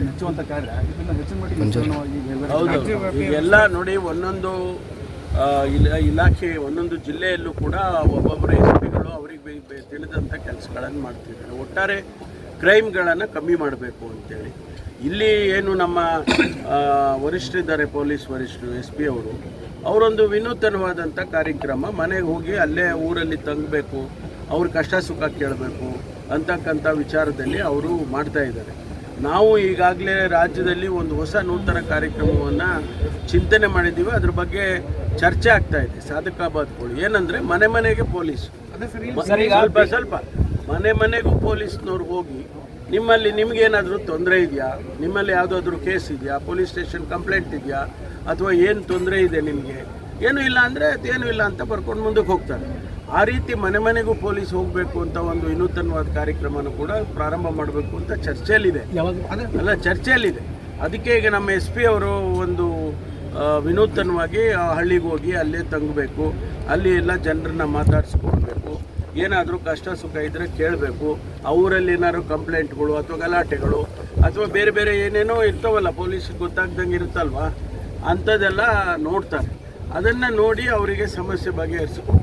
ಕಾರ್ಯ. ಇದನ್ನ ಹೆಚ್ಚಿನ ಮಟ್ಟಿಗೆ ಈಗೆಲ್ಲ ನೋಡಿ ಒಂದೊಂದು ಇಲ- ಇಲಾಖೆ ಒಂದೊಂದು ಜಿಲ್ಲೆಯಲ್ಲೂ ಕೂಡ ಒಬ್ಬೊಬ್ಬರ ಎಸ್ ಪಿಗಳು ಅವರಿಗೆ ತಿಳಿದಂಥ ಕೆಲಸಗಳನ್ನು ಮಾಡ್ತಿದ್ದಾರೆ. ಒಟ್ಟಾರೆ ಕ್ರೈಮ್ಗಳನ್ನು ಕಮ್ಮಿ ಮಾಡಬೇಕು ಅಂತೇಳಿ. ಇಲ್ಲಿ ಏನು ನಮ್ಮ ವರಿಷ್ಠರಿದ್ದಾರೆ ಪೊಲೀಸ್ ವರಿಷ್ಠರು ಎಸ್ ಪಿ ಅವರು. ಅವರೊಂದು ವಿನೂತನವಾದಂಥ ಕಾರ್ಯಕ್ರಮ ಮನೆಗೆ ಹೋಗಿ ಅಲ್ಲೇ ಊರಲ್ಲಿ ತಂಗಬೇಕು ಅವ್ರ ಕಷ್ಟ ಸುಖ ಕೇಳಬೇಕು ಅಂತಕ್ಕಂಥ ವಿಚಾರದಲ್ಲಿ ಅವರು ಮಾಡ್ತಾ ಇದ್ದಾರೆ. ನಾವು ಈಗಾಗಲೇ ರಾಜ್ಯದಲ್ಲಿ ಒಂದು ಹೊಸ ನೂತನ ಕಾರ್ಯಕ್ರಮವನ್ನು ಚಿಂತನೆ ಮಾಡಿದ್ದೀವಿ. ಅದ್ರ ಬಗ್ಗೆ ಚರ್ಚೆ ಆಗ್ತಾ ಇದೆ. ಸಾಧಕಾಬಾದ್ಗಳು. ಏನಂದ್ರೆ ಮನೆ ಮನೆಗೆ ಪೊಲೀಸ್. ಸ್ವಲ್ಪ ಸ್ವಲ್ಪ. ಮನೆ ಮನೆಗೂ ಪೊಲೀಸ್ನವ್ರು ಹೋಗಿ ನಿಮ್ಮಲ್ಲಿ ನಿಮ್ಗೇನಾದರೂ ತೊಂದರೆ ಇದೆಯಾ? ನಿಮ್ಮಲ್ಲಿ ಯಾವುದಾದ್ರೂ ಕೇಸ್ ಇದೆಯಾ? ಪೊಲೀಸ್ ಸ್ಟೇಷನ್ ಕಂಪ್ಲೇಂಟ್ ಇದೆಯಾ? ಅಥವಾ ಏನು ತೊಂದರೆ ಇದೆ ನಿಮಗೆ? ಏನೂ ಇಲ್ಲ ಅಂದರೆ ಅದೇನೂ ಇಲ್ಲ ಅಂತ ಬರ್ಕೊಂಡು ಮುಂದಕ್ಕೆ ಹೋಗ್ತಾರೆ. ಆ ರೀತಿ ಮನೆ ಮನೆಗೂ ಪೊಲೀಸ್ ಹೋಗಬೇಕು ಅಂತ ಒಂದು ವಿನೂತನವಾದ ಕಾರ್ಯಕ್ರಮನೂ ಕೂಡ ಪ್ರಾರಂಭ ಮಾಡಬೇಕು ಅಂತ ಚರ್ಚೆಯಲ್ಲಿದೆ. ಅಲ್ಲ ಚರ್ಚೆಯಲ್ಲಿದೆ. ಅದಕ್ಕೆ ಈಗ ನಮ್ಮ ಎಸ್ ಪಿ ಅವರು ಒಂದು ವಿನೂತನವಾಗಿ ಆ ಹಳ್ಳಿಗೆ ಹೋಗಿ ಅಲ್ಲೇ ತಂಗಬೇಕು. ಅಲ್ಲಿ ಎಲ್ಲ ಜನರನ್ನ ಮಾತಾಡಿಸ್ಕೊಳ್ಬೇಕು. ಏನಾದರೂ ಕಷ್ಟ ಸುಖ ಇದ್ದರೆ ಕೇಳಬೇಕು. ಅವರಲ್ಲಿ ಏನಾದ್ರು ಕಂಪ್ಲೇಂಟ್ಗಳು ಅಥವಾ ಗಲಾಟೆಗಳು ಅಥವಾ ಬೇರೆ ಬೇರೆ ಏನೇನೋ ಇರ್ತಾವಲ್ಲ ಪೊಲೀಸ್ಗೆ ಗೊತ್ತಾಗ್ದಂಗೆ ಇರುತ್ತಲ್ವಾ? ಅಂಥದ್ದೆಲ್ಲ ನೋಡ್ತಾರೆ. ಅದನ್ನು ನೋಡಿ ಅವರಿಗೆ ಸಮಸ್ಯೆ ಬಗೆಹರಿಸ್ಕೊಂಡು